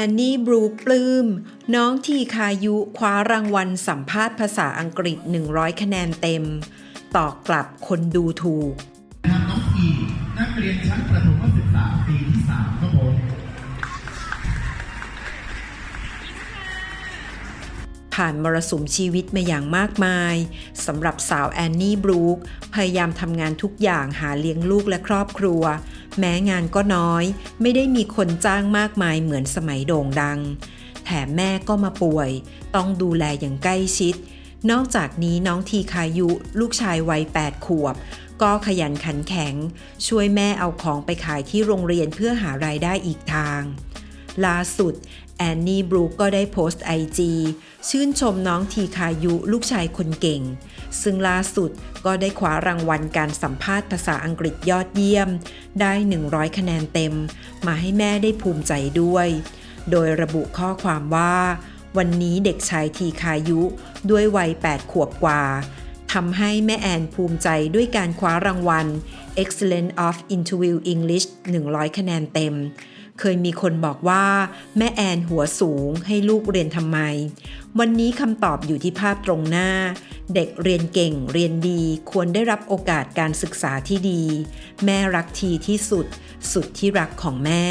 อนนี่บรูคปลื้ม น้องทีคายุคว้ารางวัลสัมภาษณ์ภาษาอังกฤษ 100 คะแนนเต็ม ตอบกลับคนดูถูกนะครับน้องอีนักเรียนชั้นประถมศึกษาปีที่สามครับผมผ่านมรสุมชีวิตมาอย่างมากมายสำหรับสาวแอนนี่บรูคพยายามทำงานทุกอย่างหาเลี้ยงลูกและครอบครัว แม้งานก็น้อย ไม่ได้มีคนจ้างมากมายเหมือนสมัยโด่งดัง แถมแม่ก็มาป่วย ต้องดูแลอย่างใกล้ชิด นอกจากนี้น้องทีคายุลูกชายวัย 8 ขวบ ก็ขยันขันแข็ง ช่วยแม่เอาของไปขายที่โรงเรียนเพื่อหารายได้อีกทาง ล่าสุด แอนนี่บรูคก็ได้โพสต์ไอจีชื่นชมน้องทีคายุลูกชายคนเก่ง ซึ่งล่าสุดก็ได้คว้ารางวัลการสัมภาษณ์ภาษาอังกฤษยอดเยี่ยม ได้ 100 คะแนนเต็ม มาให้แม่ได้ภูมิใจด้วย โดยระบุข้อความว่า วันนี้เด็กชายทีคายุด้วยวัย 8 ขวบกว่าทำให้แม่แอนภูมิใจด้วยการคว้ารางวัล Excellent of Interview English 100 คะแนนเต็ม เคยมีคนบอกว่า แม่แอนหัวสูงให้ลูกเรียนทำไม วันนี้คำตอบอยู่ที่ภาพตรงหน้า เด็กเรียนเก่งเรียนดีควรได้รับโอกาสการศึกษาที่ดี แม่รักทีที่สุด สุดที่รักของแม่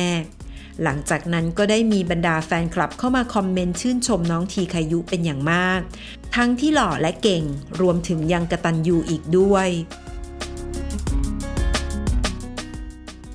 หลังจากนั้นก็ได้มีบรรดาแฟนคลับเข้ามาคอมเมนต์ชื่นชมน้องทีคายุเป็นอย่างมาก ทั้งที่หล่อและเก่งรวมถึงยังกระตันยูอีกด้วย